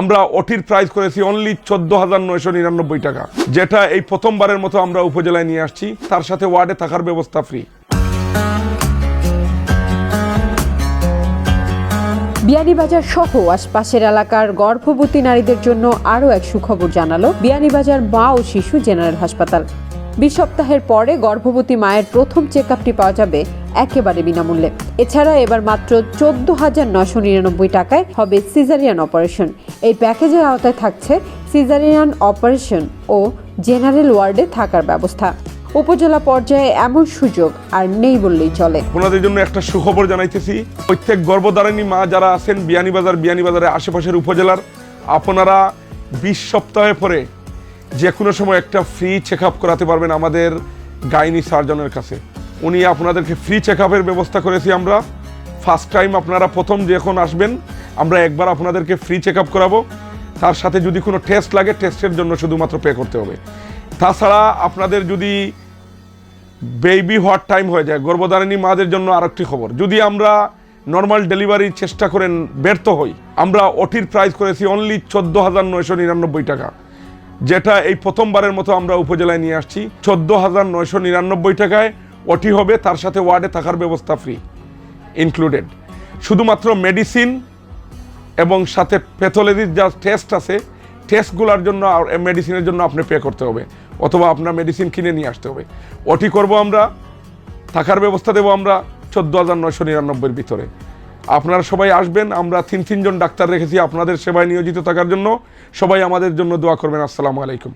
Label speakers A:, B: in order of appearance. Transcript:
A: আমরা ওটির প্রাইস করেছি অনলি চোদ্দ হাজার নয়শো নিরানব্বই টাকা। যেটা এই প্রথমবারের মতো আমরা উপজেলায় নিয়ে আসছি, তার সাথে ওয়ার্ডে থাকার ব্যবস্থা ফ্রি
B: বিয়ানীবাজার সহ আশপাশের এলাকার গর্ভবতী নারীদের জন্য আরও এক সুখবর জানালো বিয়ানীবাজার মা ও শিশু জেনারেল হাসপাতাল। বিশ সপ্তাহের পরে গর্ভবতী মায়ের প্রথম চেক পাওয়া যাবে একেবারে বিনামূল্যে। এছাড়া এবার মাত্র চোদ্দ হাজার নশো নিরানব্বই টাকায় হবে সিজারিয়ান অপারেশন এই প্যাকেজের আওতায় থাকছে সিজারিয়ান অপারেশন ও জেনারেল ওয়ার্ডে থাকার ব্যবস্থা। উপজেলা পর্যায়ে এমন সুযোগ আর নেই বললেই চলে।
A: আপনাদের জন্য একটা সুখবর জানাইতেছি, প্রত্যেক গর্ভধারিণী মা যারা আছেন বিয়ানীবাজার, বিয়ানীবাজারের আশেপাশের উপজেলার, আপনারা বিশ সপ্তাহে পরে যে কোনো সময় একটা ফ্রি চেক আপ করাতে পারবেন আমাদের গাইনি সার্জনের কাছে। উনি আপনাদেরকে ফ্রি চেক ব্যবস্থা করেছি আমরা। ফার্স্ট টাইম আপনারা প্রথম যখন আসবেন, আমরা একবার আপনাদেরকে ফ্রি চেক আপ করাবো। তার সাথে যদি কোনো টেস্ট লাগে টেস্টের জন্য শুধুমাত্র পে করতে হবে। তাছাড়া আপনাদের যদি বেবি হওয়ার টাইম হয়ে যায়, গর্ভধারিণী মাদের জন্য আরেকটি খবর। যদি আমরা নর্মাল ডেলিভারির চেষ্টা করেন ব্যর্থ হই, আমরা ওটির প্রাইস করেছি অনলি চোদ্দ হাজার নয়শো নিরানব্বই টাকা। যেটা এই প্রথমবারের মতো আমরা উপজেলায় নিয়ে আসছি, চোদ্দ হাজার নয়শো নিরানব্বই টাকায় ওটি হবে তার সাথে ওয়ার্ডে থাকার ব্যবস্থা ফ্রি ইনক্লুডেড শুধুমাত্র মেডিসিন এবং সাথে প্যাথোলজির যা টেস্ট আছে টেস্টগুলোর জন্য মেডিসিনের জন্য আপনি পে করতে হবে, অথবা আপনার মেডিসিন কিনে নিয়ে আসতে হবে। ওটি করব আমরা, থাকার ব্যবস্থা দেবো আমরা চোদ্দ হাজার নয়শো নিরানব্বইয়ের ভিতরে। আপনারা সবাই আসবেন, আমরা তিন, তিনজন ডাক্তার রেখেছি আপনাদের সেবায় নিয়োজিত থাকার জন্য। সবাই আমাদের জন্য দোয়া করবেন। আসসালামু আলাইকুম।